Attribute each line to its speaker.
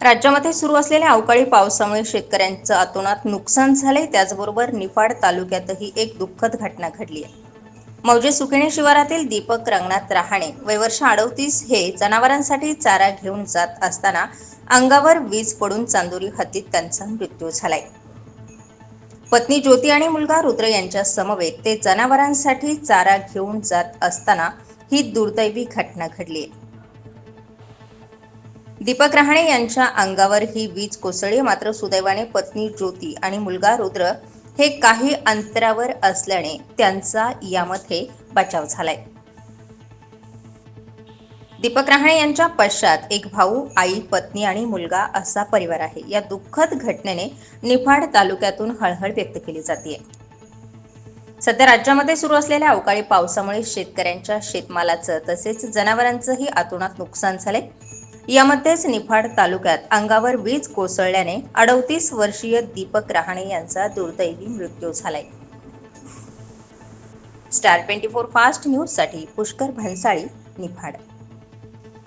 Speaker 1: राज्यामध्ये सुरू असलेल्या अवकाळी पावसामुळे शेतकऱ्यांचं अतोनात नुकसान झाले त्याचबरोबर निफाड तालुक्यातही एक दुःखद घटना घडली आहे. मौजे सुकिणे शिवारातील दीपक रंगनाथ रहाणे वयवर्ष अडवतीस हे जनावरांसाठी चारा घेऊन जात असताना अंगावर वीज पडून चांदोरी हद्दीत त्यांचा मृत्यू झालाय. पत्नी ज्योती आणि मुलगा रुद्र यांच्या समवेत ते जनावरांसाठी चारा घेऊन जात असताना ही दुर्दैवी घटना घडली आहे. दीपक रहाणे यांच्या अंगावर ही वीज कोसळली. मात्र सुदैवाने पत्नी ज्योती आणि मुलगा रुद्र हे काही अंतरावर असल्याने त्यांचा यामध्ये बचाव झालाय. दीपक रहाणे यांच्या पश्चात एक भाऊ आई पत्नी आणि मुलगा असा परिवार आहे. या दुःखद घटनेने निफाड तालुक्यातून हळहळ व्यक्त केली जाते सध्या राज्यामध्ये सुरू असलेल्या अवकाळी पावसामुळे शेतकऱ्यांच्या शेतमालाचं तसेच जनावरांचंही अतोनात नुकसान झाले यामध्येच निफाड तालुक्यात अंगावर वीज कोसळल्याने अडतीस वर्षीय दीपक रहाणे यांचा दुर्दैवी मृत्यू झालाय. स्टार ट्वेंटी फोर फास्ट न्यूजसाठी पुष्कर भन्साळी निफाड.